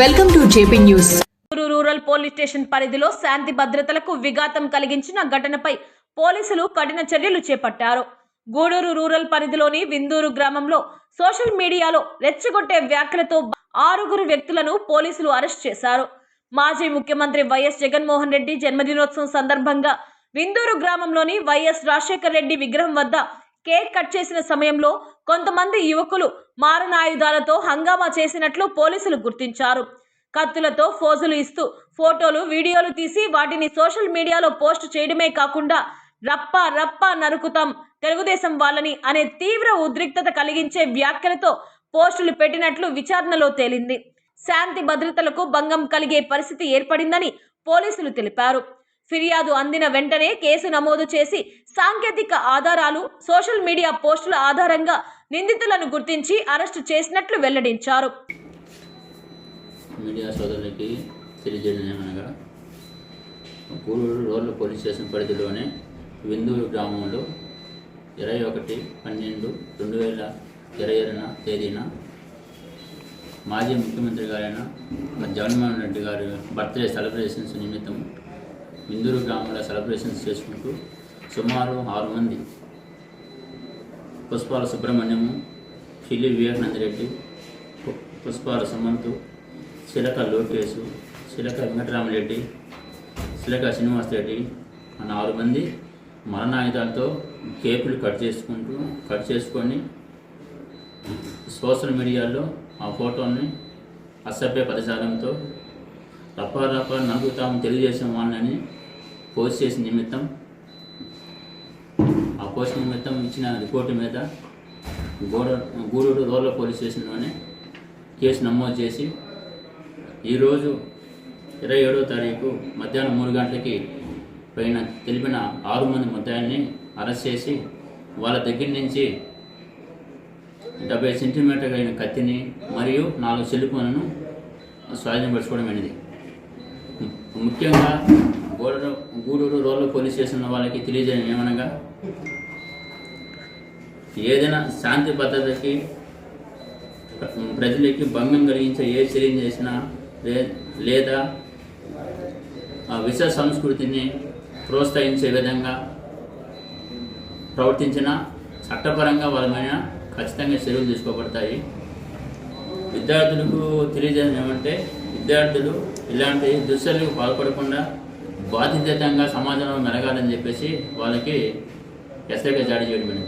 Welcome to JP news. Rural police station పరిధిలో శాంతి భద్రతలకు విఘాతం కలిగించిన ఘటనపై పోలీసులు కఠిన చర్యలు చేపట్టారు. గూడూరు రూరల్ పరిధిలోని విందూరు గ్రామంలో సోషల్ మీడియాలో రెచ్చగొట్టే వ్యాఖ్యలతో ఆరుగురు వ్యక్తులను పోలీసులు అరెస్ట్ చేశారు. మాజీ ముఖ్యమంత్రి వైఎస్ జగన్మోహన్ రెడ్డి జన్మదినోత్సవం సందర్భంగా విందూరు గ్రామంలోని వైఎస్ రాజశేఖర్ రెడ్డి విగ్రహం వద్ద కేక్ కట్ చేసిన సమయంలో కొంతమంది యువకులు మారణాయుధాలతో హంగామా చేసినట్లు పోలీసులు గుర్తించారు. కత్తులతో ఫోజులు ఇస్తూ ఫోటోలు వీడియోలు తీసి వాటిని సోషల్ మీడియాలో పోస్ట్ చేయడమే కాకుండా రప్ప రప్ప నరుకుతాం తెలుగుదేశం వాళ్ళని అనే తీవ్ర ఉద్రిక్తత కలిగించే వ్యాఖ్యలతో పోస్టులు పెట్టినట్లు విచారణలో తేలింది. శాంతి భద్రతలకు భంగం కలిగే పరిస్థితి ఏర్పడిందని పోలీసులు తెలిపారు. ఫిర్యాదు అందిన వెంటనే కేసు నమోదు చేసి సాంకేతిక ఆధారాలు సోషల్ మీడియా పోస్టుల ఆధారంగా నిందితులను గుర్తించి అరెస్టు చేసినట్లు వెల్లడించారు. మీడియా సోదరులకి తెలియజేయనగా ఏమనగా గూడూరు రోడ్ల పోలీస్ స్టేషన్ పరిధిలోనే విందూరు గ్రామంలో ఇరవై ఒకటి పన్నెండు రెండు వేల ఇరవై ఏడున తేదీన మాజీ ముఖ్యమంత్రి గారైన జగన్మోహన్ రెడ్డి గారి బర్త్డే సెలబ్రేషన్స్ నిమిత్తం విందూరు గ్రామంలో సెలబ్రేషన్స్ చేసుకుంటూ సుమారు ఆరు మంది పుష్పాల సుబ్రహ్మణ్యము పిల్లి వివేకానంద రెడ్డి పుష్పాల సుమంతు చిలక లోకేష్ చిలక వెంకటరామరెడ్డి చిలక శ్రీనివాస్ రెడ్డి ఆ నాలుగు మంది మరణాయుధాలతో కేకులు కట్ చేసుకుంటూ కట్ చేసుకొని సోషల్ మీడియాలో ఆ ఫోటోని అసభ్య పదజాలంతో రప్ప రప్ప నలుగుతాము తెలియజేసిన వాళ్ళని పోస్ట్ చేసిన నిమిత్తం ఆ పోస్ట్ నిమిత్తం ఇచ్చిన రిపోర్టు మీద గూడ గూడూరు రూరల్ పోలీస్ స్టేషన్లోనే కేసు నమోదు చేసి ఈరోజు ఇరవై ఏడో తారీఖు మధ్యాహ్నం మూడు గంటలకి పైన తెలిపిన ఆరు మంది ముద్దాయిల్ని అరెస్ట్ చేసి వాళ్ళ దగ్గర నుంచి డెబ్బై సెంటీమీటర్ అయిన కత్తిని మరియు నాలుగు సెల్ ఫోన్లను స్వాధీనపరచుకోవడం అనేది ముఖ్యంగా Gudur Gudur rural police station వాళ్ళకి తెలియజేయడం ఏమనగా ఏదైనా శాంతి భద్రతకి ప్రజలకి భంగం కలిగించే ఏ చర్య చేసినా లే- లేదా ఆ విష సంస్కృతిని ప్రోత్సహించే విధంగా ప్రవర్తించిన చట్టపరంగా వాళ్ళ ఖచ్చితంగా చర్యలు తీసుకోబడతాయి. విద్యార్థులకు తెలియజేయడం ఏమంటే విద్యార్థులు ఇలాంటి దుశ్చర్యకు పాల్పడకుండా బాధ్యతంగా సమాజంలో మెలగాలని చెప్పేసి వాళ్ళకి ఎస్ఐగా జారీ చేయడం